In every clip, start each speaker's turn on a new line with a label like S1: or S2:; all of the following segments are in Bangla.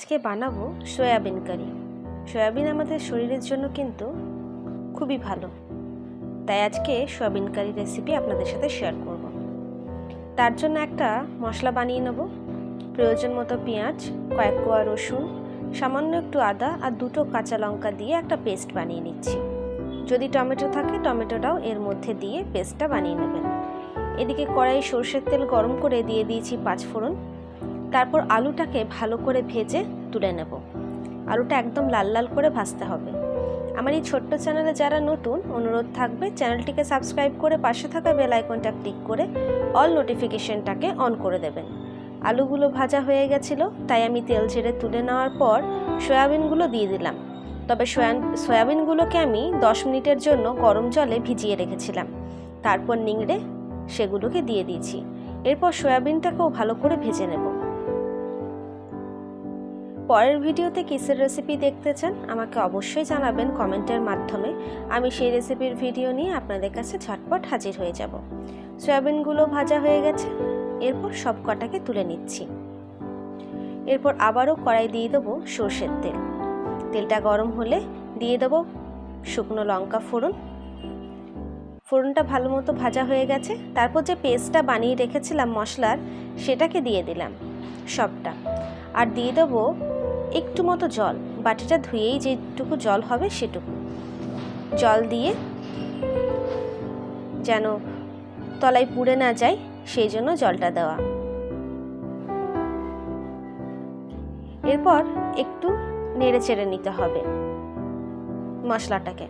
S1: আজকে বানাবো সয়াবিন কারি। সয়াবিন আমাদের শরীরের জন্য কিন্তু খুবই ভালো। তাই আজকে সয়াবিন কারি রেসিপি আপনাদের সাথে শেয়ার করব। তার জন্য একটা মশলা বানিয়ে নেব। প্রয়োজন মতো পেঁয়াজ, কয়েক কোয়া রসুন, সামান্য একটু আদা আর দুটো কাঁচা লঙ্কা দিয়ে একটা পেস্ট বানিয়ে নিচ্ছি। যদি টমেটো থাকে, টমেটোটাও এর মধ্যে দিয়ে পেস্টটা বানিয়ে নেবেন। এদিকে কড়াই সর্ষের তেল গরম করে দিয়ে দিয়েছি পাঁচ ফোড়ন তারপর আলুটাকে ভালো করে ভেজে তুলে নেব। আলুটা একদম লাল লাল করে ভাজতে হবে। আমার এই ছোট্ট চ্যানেলে যারা নতুন, অনুরোধ থাকবে চ্যানেলটিকে সাবস্ক্রাইব করে পাশে থাকা বেল আইকনটা ক্লিক করে অল নোটিফিকেশনটাকে অন করে দেবেন। আলুগুলো ভাজা হয়ে গেছিল, তাই আমি তেল ছেড়ে তুলে নেওয়ার পর সয়াবিনগুলো দিয়ে দিলাম। তবে সয়া সয়াবিনগুলোকে আমি দশ মিনিটের জন্য গরম জলে ভিজিয়ে রেখেছিলাম। তারপর নিংড়ে সেগুলোকে দিয়ে দিয়েছি। এরপর সয়াবিনটাকেও ভালো করে ভেজে নেব। পরের ভিডিওতে কিসের রেসিপি দেখতে চান, আমাকে অবশ্যই জানাবেন কমেন্টের মাধ্যমে। আমি সেই রেসিপির ভিডিও নিয়ে আপনাদের কাছে ঝটপট হাজির হয়ে যাব। সয়াবিনগুলো ভাজা হয়ে গেছে। এরপর সব কটাকে তুলে নিচ্ছি। এরপর আবারও কড়াই দিয়ে দেবো সর্ষের তেল। তেলটা গরম হলে দিয়ে দেবো শুকনো লঙ্কা ফোড়ন। ফোড়নটা ভালো মতো ভাজা হয়ে গেছে। তারপর যে পেস্টটা বানিয়ে রেখেছিলাম মশলার, সেটাকে দিয়ে দিলাম সবটা। আর দিয়ে দেবো একটু মতো জল, বাটিটা ধুয়েই যেটুকু জল হবে সেটুকু। জল দিয়ে যেন তলায় পুড়ে না যায়, সেই জন্য জলটা দেওয়া। এরপর একটু নেড়ে চেড়ে নিতে হবে মশলাটাকে।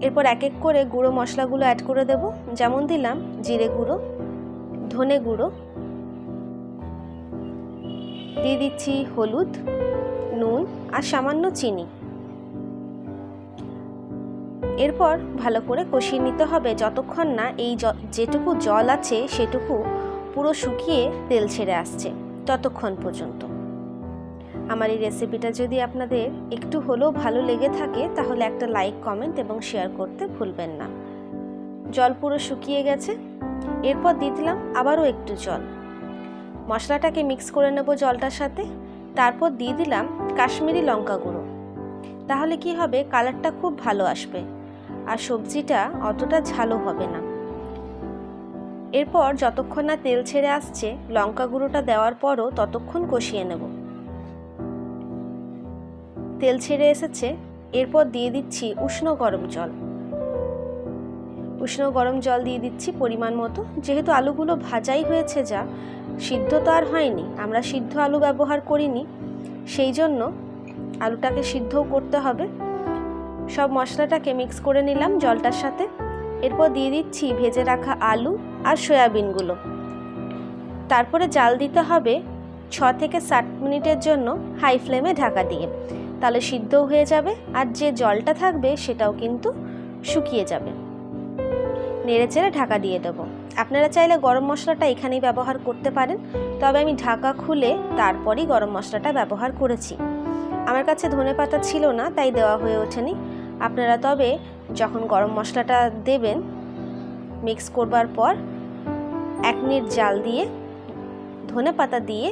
S1: এরপর এক এক করে গুঁড়ো মশলাগুলো অ্যাড করে দেব। যেমন দিলাম, জিরে গুঁড়ো, ধনে গুঁড়ো দিয়ে দিচ্ছি হলুদ, নুন আর সামান্য চিনি। এরপর ভালো করে কষিয়ে নিতে হবে যতক্ষণ না এই যেটুকু জল আছে সেটুকু পুরো শুকিয়ে তেল ছেড়ে আসছে, ততক্ষণ পর্যন্ত। আমার এই রেসিপিটা যদি আপনাদের একটু হলেও ভালো লেগে থাকে, তাহলে একটা লাইক, কমেন্ট এবং শেয়ার করতে ভুলবেন না। জল পুরো শুকিয়ে গেছে। এরপর দিয়ে দিলাম আবারও একটু জল। মশলাটাকে মিক্স করে নেব জলটার সাথে। তারপর দিয়ে দিলাম কাশ্মীরি লঙ্কা গুঁড়ো। তাহলে কি হবে? কালারটা খুব ভালো আসবে। আর সবজিটা অতটা ঝালও হবে না। এরপর যতক্ষণ না তেল ছেড়ে আসছে, লঙ্কা গুঁড়োটা দেওয়ার পরও ততক্ষণ কষিয়ে নেব। তেল ছেড়ে এসেছে। এরপর দিয়ে দিচ্ছি উষ্ণ গরম জল। উষ্ণ গরম জল দিয়ে দিচ্ছি পরিমাণ মতো। যেহেতু আলুগুলো ভাজাই হয়েছে যা সিদ্ধ তো আর হয়নি, আমরা সিদ্ধ আলু ব্যবহার করিনি। সেই জন্য আলুটাকে সিদ্ধও করতে হবে। সব মশলাটাকে মিক্স করে নিলাম জলটার সাথে। এরপর দিয়ে দিচ্ছি ভেজে রাখা আলু আর সয়াবিনগুলো। তারপরে জাল দিতে হবে ছ থেকে ষাট মিনিটের জন্য হাই ফ্লেমে ঢাকা দিয়ে। তাহলে সিদ্ধও হয়ে যাবে আর যে জলটা থাকবে সেটাও কিন্তু শুকিয়ে যাবে। নেড়ে চেড়ে ঢাকা দিয়ে দেবো। আপনারা চাইলে গরম মশলাটা এখানেই ব্যবহার করতে পারেন, তবে আমি ঢাকা খুলে তারপরই গরম মশলাটা ব্যবহার করেছি। আমার কাছে ধনে পাতা ছিল না, তাই দেওয়া হয়ে ওঠেনি। আপনারা তবে যখন গরম মশলাটা দেবেন, মিক্স করবার পর এক মিনিট জাল দিয়ে, ধনে পাতা দিয়ে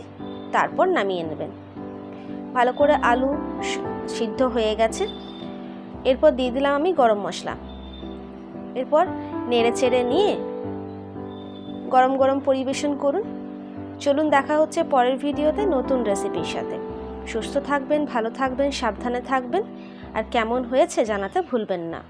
S1: তারপর নামিয়ে নেবেন। ভালো করে আলু সিদ্ধ হয়ে গেছে। এরপর দিয়ে দিলাম আমি গরম মশলা। এরপর নেড়ে চেড়ে নিয়ে গরম গরম পরিবেশন করুন। চলুন দেখা হচ্ছে পরের ভিডিওতে নতুন রেসিপির সাথে। সুস্থ থাকবেন, ভালো থাকবেন, সাবধানে থাকবেন। আর কেমন হয়েছে জানাতে ভুলবেন না।